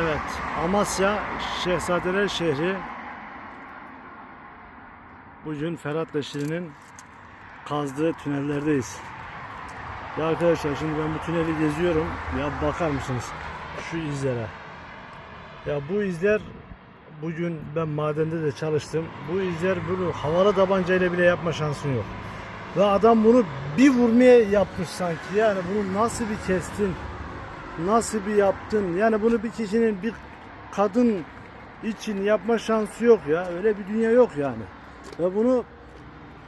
Evet, Amasya Şehzadeler şehri. Bugün Ferhat Leşiri'nin kazdığı tünellerdeyiz. Ya arkadaşlar şimdi ben bu tüneli geziyorum. Ya bakar mısınız şu izlere? Ya bu izler bugün ben madende de çalıştım. Bu izler bunu havalı tabancayla bile yapma şansın yok. Ve adam bunu bir vurmaya yapmış sanki. Yani bunu nasıl bir kestin? Nasıl bir yaptın? Yani bunu bir kişinin bir kadın için yapma şansı yok ya. Öyle bir dünya yok yani. Ve bunu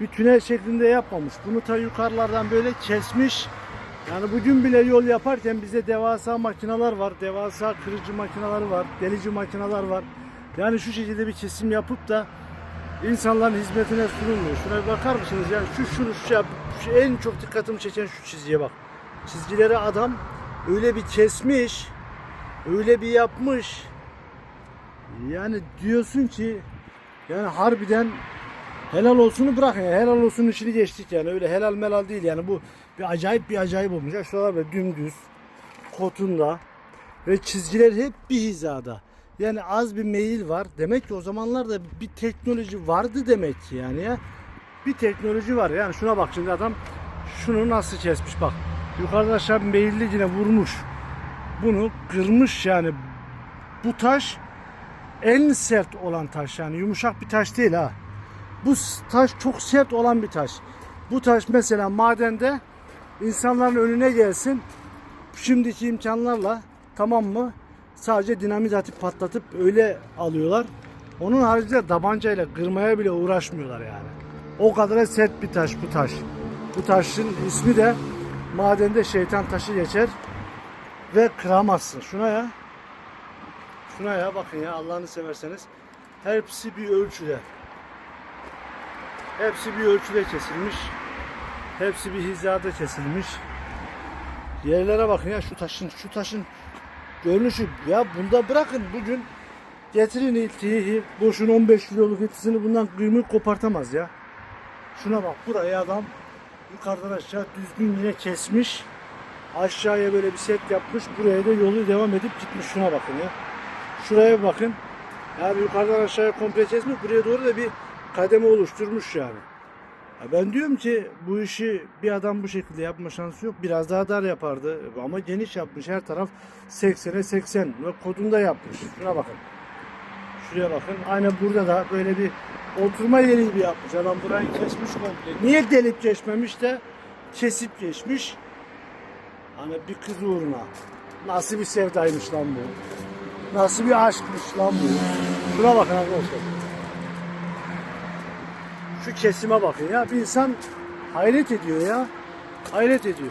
bir tünel şeklinde yapmamış. Bunu ta yukarılardan böyle kesmiş. Yani bugün bile yol yaparken bize devasa makineler var. Devasa kırıcı makineler var. Delici makineler var. Yani şu şekilde bir kesim yapıp da insanların hizmetine sunulmuyor. Şuna bir bakar mısınız? Yani şu şunu şu, şu en çok dikkatimi çeken şu çizgiye bak. Çizgileri adam öyle bir kesmiş, öyle bir yapmış. Yani diyorsun ki yani harbiden helal olsunu bırakın. Yani helal olsun işini geçtik yani. Öyle helal melal değil yani. Bu bir acayip bir acayip olmuş. Ya şuralar böyle dümdüz, kotunda ve çizgiler hep bir hizada. Yani az bir meyil var. Demek ki o zamanlarda bir teknoloji vardı demek ki yani ya. Bir teknoloji var. Yani şuna bak şimdi adam şunu nasıl kesmiş bak. Yukarıdan aşağı meyilli yine vurmuş. Bunu kırmış yani. Bu taş en sert olan taş yani yumuşak bir taş değil ha. Bu taş çok sert olan bir taş. Bu taş mesela madende insanların önüne gelsin. Şimdiki imkanlarla tamam mı? Sadece dinamit atıp patlatıp öyle alıyorlar. Onun haricinde tabancayla kırmaya bile uğraşmıyorlar yani. O kadar sert bir taş bu taş. Bu taşın ismi de madende şeytan taşı geçer ve kıramazsın. Şuna ya. Şuna ya bakın ya Allah'ını severseniz. Hepsi bir ölçüde. Hepsi bir ölçüde kesilmiş. Hepsi bir hizada kesilmiş. Yerlere bakın ya şu taşın şu taşın görünüşü ya bunda bırakın bugün getirin iltiyi boşun 15 kiloluk etisini bundan kıymık kopartamaz ya. Şuna bak buraya adam yukarıdan aşağı düzgün yine kesmiş. Aşağıya böyle bir set yapmış. Buraya da yolu devam edip gitmiş. Şuna bakın ya. Şuraya bakın. Yani yukarıdan aşağıya komple kesmiş. Buraya doğru da bir kademe oluşturmuş yani. Ya ben diyorum ki bu işi bir adam bu şekilde yapma şansı yok. Biraz daha dar yapardı. Ama geniş yapmış. Her taraf 80'e 80. Ve kodunda yapmış. Şuna bakın. Şuraya bakın. Aynen burada da böyle bir oturma yeri gibi yapmış. Adam burayı kesmiş komple. Niye delip geçmemiş de kesip geçmiş. Hani bir kız uğruna. Nasıl bir sevdaymış lan bu. Nasıl bir aşkmış lan bu. Şuna bakın arkadaşlar. Şu kesime bakın ya. Bir insan hayret ediyor ya. Hayret ediyor.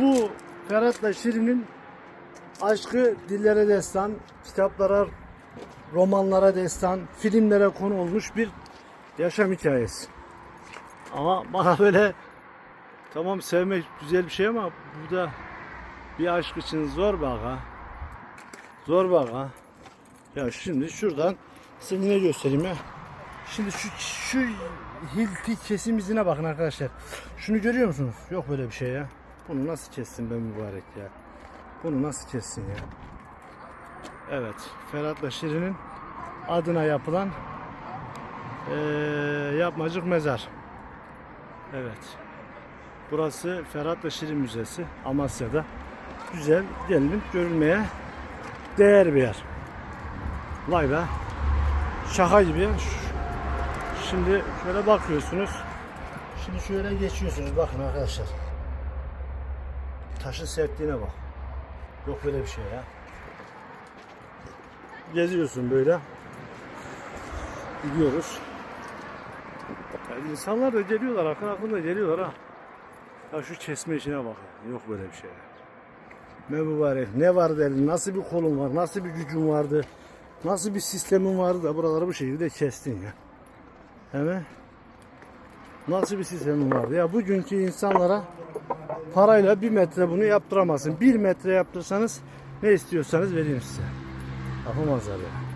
Bu Ferhat'la Şirin'in aşkı dillere destan, kitaplara, romanlara destan, filmlere konu olmuş bir yaşam hikayesi. Ama bana böyle tamam sevmek güzel bir şey ama bu da bir aşk için zor bak ha. Zor bak ha. Ya şimdi şuradan size yine göstereyim ya. Şimdi şu şu hilti kesim izine bakın arkadaşlar. Şunu görüyor musunuz? Yok böyle bir şey ya. Bunu nasıl kessin ben mübarek ya. Bunu nasıl kessin ya. Evet. Ferhat'la Şirin'in adına yapılan eee, yapmacık mezar. Evet. Burası Ferhat'la Şirin Müzesi Amasya'da. Güzel, gelinip görülmeye değer bir yer. Vay be. Şaka gibi Şimdi şöyle bakıyorsunuz. Şimdi şöyle geçiyorsunuz. Bakın arkadaşlar. Taşın sertliğine bak. Yok böyle bir şey ya. Geziyorsun böyle. Gidiyoruz. Yani insanlar da geliyorlar. Akın akın da geliyorlar ha. Ya şu kesme işine bak. Yok böyle bir şey. Ne mübarek. Ne vardı elin? Nasıl bir kolun var? Nasıl bir gücün vardı? Nasıl bir sistemin vardı da buraları bu şekilde kestin ya. Hemen. Nasıl bir sistemin vardı? Ya bugünkü insanlara parayla bir metre bunu yaptıramazsın. Bir metre yaptırsanız ne istiyorsanız vereyim size. Yapamazlar ya.